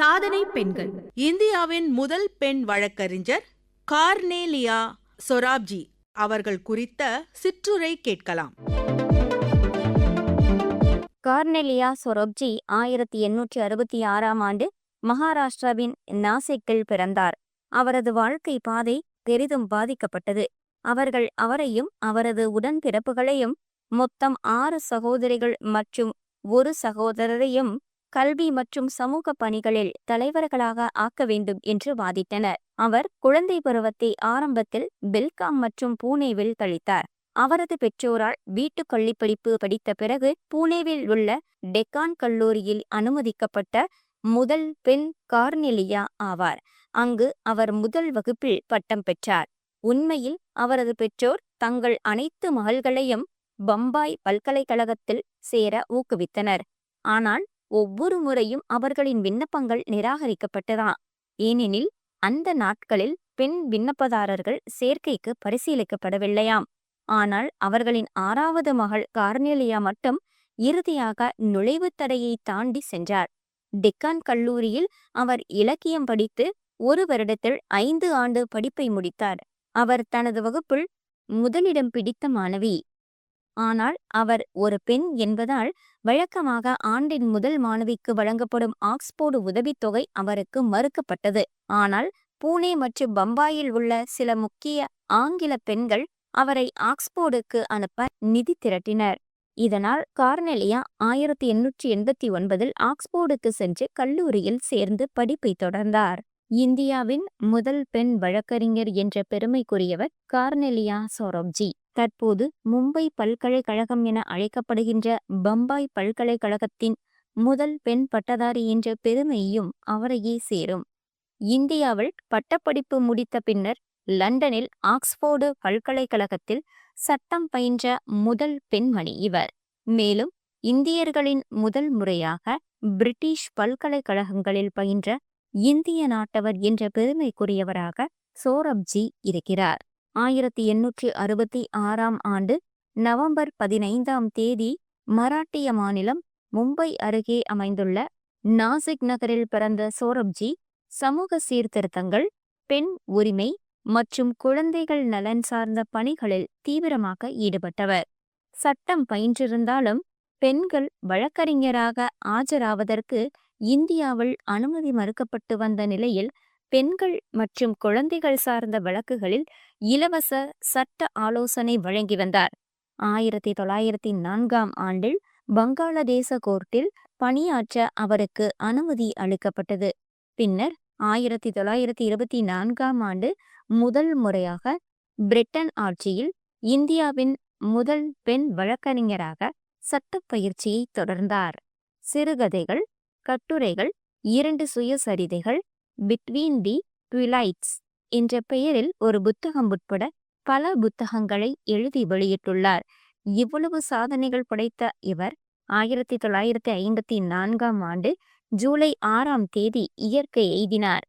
சாதனை பெண்கள். இந்தியாவின் முதல் பெண் வழக்கறிஞர் கார்னேலியா சொராப்ஜி அவர்கள் குறித்த சிற்றுரை கேட்கலாம். கார்னெலியா சொரோப்ஜி ஆயிரத்தி எண்ணூற்றி அறுபத்தி ஆறாம் ஆண்டு மகாராஷ்டிராவின் நாசிக்கில் பிறந்தார். அவரது வாழ்க்கை பாதை பெரிதும் பாதிக்கப்பட்டது. அவர்கள் அவரையும் அவரது உடன்பிறப்புகளையும் மொத்தம் ஆறு சகோதரிகள் மற்றும் ஒரு சகோதரரையும் கல்வி மற்றும் சமூக பணிகளில் தலைவர்களாக ஆக்க வேண்டும் என்று வாதிட்டனர். அவர் குழந்தை பருவத்தை ஆரம்பத்தில் பெல்காம் மற்றும் பூனேவில் கழித்தார். அவரது பெற்றோரால் வீட்டு கள்ளிப்படிப்பு படித்த பிறகு பூனேவில் உள்ள டெக்கான் கல்லூரியில் அனுமதிக்கப்பட்ட முதல் பெண் கார்னெலியா ஆவார். அங்கு அவர் முதல் வகுப்பில் பட்டம் பெற்றார். உண்மையில் அவரது பெற்றோர் தங்கள் அனைத்து மகள்களையும் பம்பாய் பல்கலைக்கழகத்தில் சேர ஊக்குவித்தனர். ஆனால் ஒவ்வொரு முறையும் அவர்களின் விண்ணப்பங்கள் நிராகரிக்கப்பட்டதா ஏனெனில் அந்த நாட்களில் பெண் விண்ணப்பதாரர்கள் சேர்க்கைக்கு பரிசீலிக்கப்படவில்லையாம். ஆனால் அவர்களின் ஆறாவது மகள் கார்னேலியா மட்டும் இறுதியாக நுழைவுத் தடையை தாண்டி சென்றார். டெக்கான் கல்லூரியில் அவர் இலக்கியம் படித்து ஒரு வருடத்தில் ஐந்து ஆண்டு படிப்பை முடித்தார். அவர் தனது வகுப்பில் முதலிடம் பிடித்த மாணவி. ஆனால் அவர் ஒரு பெண் என்பதால் வழக்கமாக ஆண்டின் முதல் மாணவிக்கு வழங்கப்படும் ஆக்ஸ்போர்டு உதவித்தொகை அவருக்கு மறுக்கப்பட்டது. ஆனால் பூனே மற்றும் பம்பாயில் உள்ள சில முக்கிய ஆங்கில பெண்கள் அவரை ஆக்ஸ்போர்டுக்கு அனுப்ப நிதி திரட்டினர். இதனால் கார்னெலியா ஆயிரத்தி எண்ணூற்றி எண்பத்தி ஒன்பதில் ஆக்ஸ்போர்டுக்கு சென்று கல்லூரியில் சேர்ந்து படிப்பை தொடர்ந்தார். இந்தியாவின் முதல் பெண் வழக்கறிஞர் என்ற பெருமைக்குரியவர் கார்னெலியா சோரப்ஜி. தற்போது மும்பை பல்கலைக்கழகம் என அழைக்கப்படுகின்ற பம்பாய் பல்கலைக்கழகத்தின் முதல் பெண் பட்டதாரி என்ற பெருமையும் அவரையே சேரும். இந்தியாவில் பட்டப்படிப்பு முடித்த பின்னர் லண்டனில் ஆக்ஸ்போர்டு பல்கலைக்கழகத்தில் சட்டம் பயின்ற முதல் பெண்மணி இவர். மேலும் இந்தியர்களின் முதல் முறையாக பிரிட்டிஷ் பல்கலைக்கழகங்களில் பயின்ற இந்திய நாட்டவர் என்ற பெருமைக்குரியவராக சோரப்ஜி இருக்கிறார். ஆயிரத்தி எண்ணூற்றி அறுபத்தி ஆறாம் ஆண்டு நவம்பர் பதினைந்தாம் தேதி மராட்டிய மாநிலம் மும்பை அருகே அமைந்துள்ள நாசிக் நகரில் பிறந்த சோரப்ஜி சமூக சீர்திருத்தங்கள் பெண் உரிமை மற்றும் குழந்தைகள் நலன் சார்ந்த பணிகளில் தீவிரமாக ஈடுபட்டவர். சட்டம் பயின்றிருந்தாலும் பெண்கள் வழக்கறிஞராக ஆஜராவதற்கு இந்தியாவில் அனுமதி மறுக்கப்பட்டு வந்த நிலையில் பெண்கள் மற்றும் குழந்தைகள் சார்ந்த வழக்குகளில் இலவச சட்ட ஆலோசனை வழங்கி வந்தார். ஆயிரத்தி தொள்ளாயிரத்தி நான்காம் ஆண்டில் வங்காளதேச கோர்ட்டில் பணியாற்ற அவருக்கு அனுமதி அளிக்கப்பட்டது. பின்னர் ஆயிரத்தி தொள்ளாயிரத்தி இருபத்தி நான்காம் ஆண்டு முதல் முறையாக பிரிட்டன் ஆட்சியில் இந்தியாவின் முதல் பெண் வழக்கறிஞராக சட்டப்பயிற்சியை தொடர்ந்தார். சிறுகதைகள் கட்டுரைகள் இரண்டு சுயசரிதைகள் பிட்வீன் தி ட்விலைட்ஸ் என்ற பெயரில் ஒரு புத்தகம் உட்பட பல புத்தகங்களை எழுதி வெளியிட்டுள்ளார். இவ்வளவு சாதனைகள் படைத்த இவர் ஆயிரத்தி தொள்ளாயிரத்தி ஐம்பத்தி நான்காம் ஆண்டு ஜூலை ஆறாம் தேதி இயற்கை எய்தினார்.